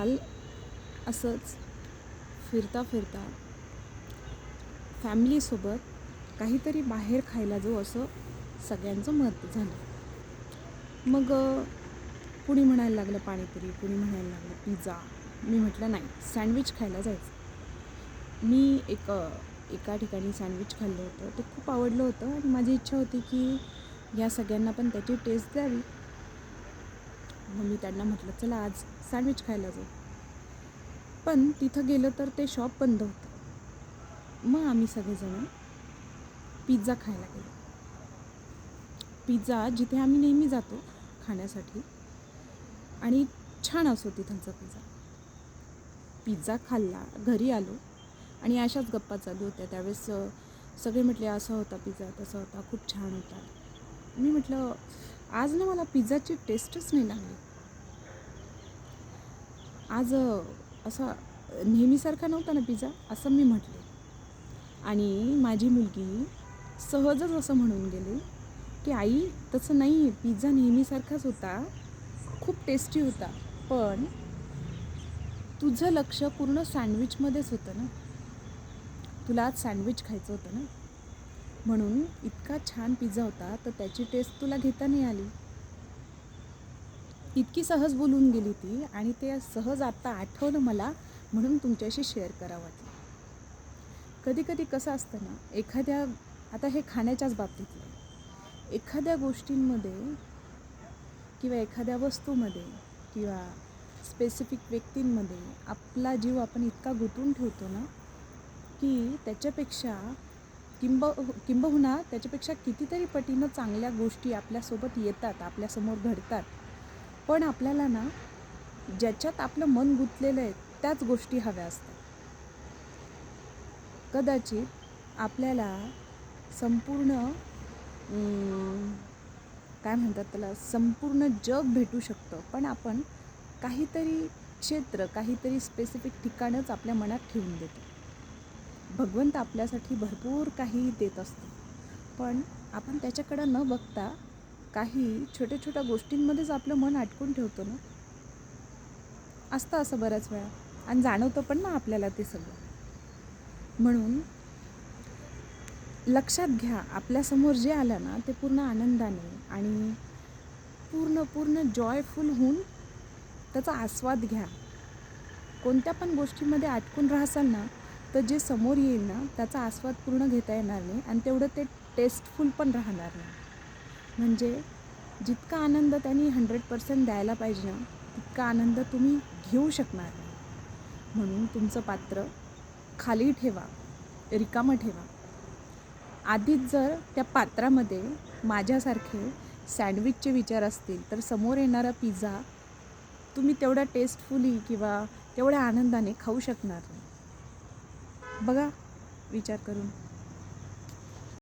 काल असंच फिरता फिरता फॅमिलीसोबत काहीतरी बाहेर खायला जाऊ असं सगळ्यांचं मत झालं. मग कुणी म्हणायला लागलं पाणीपुरी कुणी म्हणायला लागलं पिझ्झा मी म्हटलं नाही सँडविच खायला जायचं. मी एक एका ठिकाणी सँडविच खाल्लं होतं. ते खूप आवडलं होतं आणि माझी इच्छा होती की या सगळ्यांना पण त्याची टेस्ट द्यावी. मग मी त्यांना म्हटलं चला आज सँडविच खायला जाऊ. पण तिथं गेलं तर ते शॉप बंद होतं. मग आम्ही सगळेजण पिझ्झा खायला गेलो. पिझ्झा जिथे आम्ही नेहमी जातो खाण्यासाठी आणि छान असो तिथंचा पिझ्झा पिझ्झा खाल्ला घरी आलो आणि अशाच गप्पा चालू होत्या. त्यावेळेस सगळे म्हटले असा होता पिझ्झा तसा होता खूप छान होता. मी म्हटलं आज ना मला पिझ्झाची टेस्टच नाही लागली. आज असा नेहमीसारखा नव्हता ना पिझ्झा असं मी म्हटले. आणि माझी मुलगी सहजच असं म्हणून गेली की आई तसं नाही पिझ्झा नेहमीसारखाच होता खूप टेस्टी होता पण तुझं लक्ष पूर्ण सँडविचमध्येच होतं ना. तुला आज सँडविच खायचं होतं ना. म्हणून इतका छान पिझ्झा होता तर त्याची टेस्ट तुला घेता नाही आली इतकी सहज बोलून गेली ती आणि ते सहज आत्ता आठवलं मला म्हणून तुमच्याशी शेअर करावं वाटलं कधी कधी कसं असतं ना एखाद्या आता हे खाण्याच्याच बाबतीतलं आहे. एखाद्या गोष्टींमध्ये किंवा एखाद्या वस्तूमध्ये किंवा स्पेसिफिक व्यक्तींमध्ये आपला जीव आपण इतका गुंतवून ठेवतो ना की त्याच्यापेक्षा किंब किंबहुना त्याच्यापेक्षा कितीतरी पटीनं चांगल्या गोष्टी आपल्यासोबत येतात आपल्यासमोर घडतात. पण आपल्याला ना ज्याच्यात आपलं मन गुंतलेलं आहे त्याच गोष्टी हव्या असतात. कदाचित आपल्याला संपूर्ण काय म्हणतात त्याला संपूर्ण जग भेटू शकतं पण आपण काहीतरी क्षेत्र काहीतरी स्पेसिफिक ठिकाणच आपल्या मनात ठेवून देतो. भगवंत आपल्यासाठी भरपूर काही देत असतो. पण आपण त्याच्याकडं न बघता काही छोट्या छोट्या गोष्टींमध्येच आपलं मन अटकून ठेवतो ना? असतं असं बऱ्याच वेळा. आणि जाणवतं पण ना आपल्याला ते सगळं. म्हणून लक्षात घ्या आपल्यासमोर जे आलं ना ते पूर्ण आनंदाने आणि पूर्ण पूर्ण जॉयफुल होऊन त्याचा आस्वाद घ्या. कोणत्या पण गोष्टीमध्ये अटकून राहसाल ना तर जे समोर येईल ना त्याचा आस्वाद पूर्ण घेता येणार नाही आणि तेवढं ते टेस्टफुल पण राहणार नाही. म्हणजे जितका आनंद त्यांनी हंड्रेड पर्सेंट द्यायला पाहिजे ना तितका आनंद तुम्ही घेऊ शकणार नाही. म्हणून तुमचं पात्र खाली ठेवा रिकामं ठेवा. आधीच जर त्या पात्रामध्ये माझ्यासारखे सँडविचचे विचार असतील तर समोर येणारा पिझ्झा तुम्ही तेवढ्या टेस्टफुली किंवा तेवढ्या आनंदाने खाऊ शकणार नाही. बघा विचार करून.